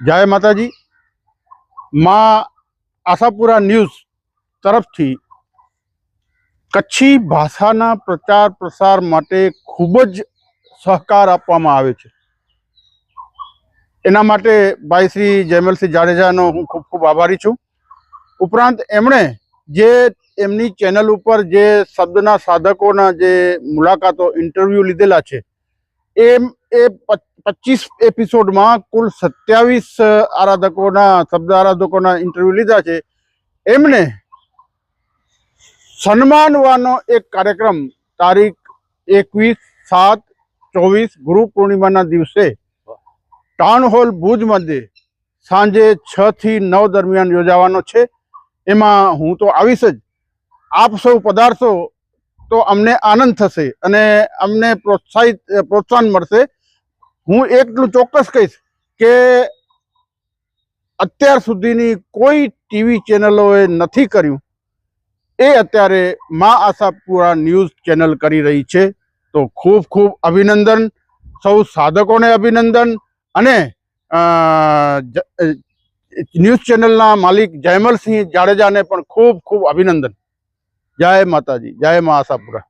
જય માતાજી. માં આશાપુરા ન્યૂઝ તરફથી કચ્છી ભાષાના પ્રચાર પ્રસાર માટે ખૂબ જ સહકાર આપવામાં આવે છે. એના માટે ભાઈ શ્રી જયમલસિંહ જાડેજાનો હું ખૂબ ખૂબ આભારી છું. ઉપરાંત એમણે જે એમની ચેનલ ઉપર જે શબ્દના સાધકોના જે મુલાકાતો, ઇન્ટરવ્યૂ લીધેલા છે, એમ એ પચીસ એપિસોડમાં કુલ સત્યાવીસ આરાધકોના શબ્દ આરાધકોના ઇન્ટરવ્યૂ લીધા છે. એમને સન્માનવાનો એક કાર્યક્રમ તારીખ એકવીસ સાત ચોવીસ ગુરુ પૂર્ણિમાના દિવસે ટાઉન હોલ ભુજ મધ્યે સાંજે છ થી નવ દરમિયાન યોજાવાનો છે. એમાં હું તો આવીશ જ. આપ સૌ પધારશો તો અમને આનંદ થશે અને અમને પ્રોત્સાહિત, પ્રોત્સાહન મળશે. હું એટલું ચોક્કસ કહીશ કે અત્યાર સુધીની કોઈ ટીવી ચેનલોએ નથી કર્યું. એ અત્યારે મા આશાપુરા ન્યૂઝ ચેનલ કરી રહી છે. તો ખૂબ ખૂબ અભિનંદન. સૌ સાધકોને અભિનંદન. અને ન્યૂઝ ચેનલના માલિક જયમલસિંહ જાડેજાને પણ ખૂબ ખૂબ અભિનંદન. જય માતાજી, જય મા આશાપુરા.